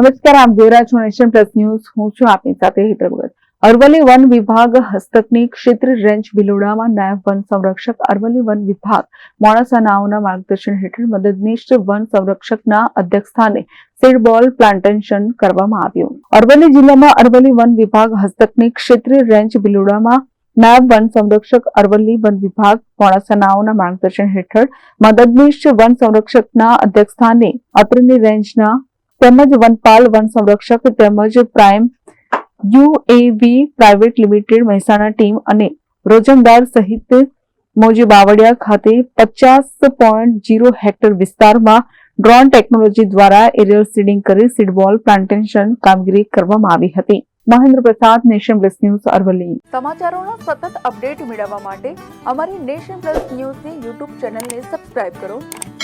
નમસ્કાર, આપ જોઈ રહ્યા પ્લસ ન્યૂઝ. હું છું આપની સાથે હેતલ ભગત અરવલ્લી વન વિભાગ હસ્તકની ક્ષેત્ર રેન્જ ભિલોડામાં નાયબ વન સંરક્ષક અરવલ્લી વન વિભાગ મોડાસા નાઓના માર્ગદર્શન હેઠળ મદદનીશ વન સંરક્ષકના અધ્યક્ષસ્થાને સીડબોલ પ્લાન્ટેશન કરવામાં આવ્યું. અરવલ્લી જિલ્લામાં અરવલ્લી વન વિભાગ હસ્તકની ક્ષેત્રીય રેન્જ ભિલોડામાં નાયબ વન સંરક્ષક અરવલ્લી વન વિભાગ મોડાસાનાઓના માર્ગદર્શન હેઠળ મદદનીશ વન સંરક્ષકના અધ્યક્ષસ્થાને અત્રની રેન્જના તેમજ વનપાલ વન સંરક્ષક તેમજ prime UAV private limited Mehsana team અને રોજંદાર સહિત મોજી બાવળિયા ખાતે પચાસ પોઈન્ટ જીરો હેક્ટર વિસ્તારમાં ડ્રોન ટેકનોલોજી દ્વારા એરિયલ સીડિંગ કરી સીડબોલ પ્લાન્ટેશન કામગીરી કરવામાં આવી હતી. Mahendra Prasad, nation plus news, Aravalli. સમાચારોનો સતત અપડેટ મેળવવા માટે અમારી નેશન પ્લસ ન્યૂઝની યુટ્યુબ ચેનલને સબસ્ક્રાઇબ કરો.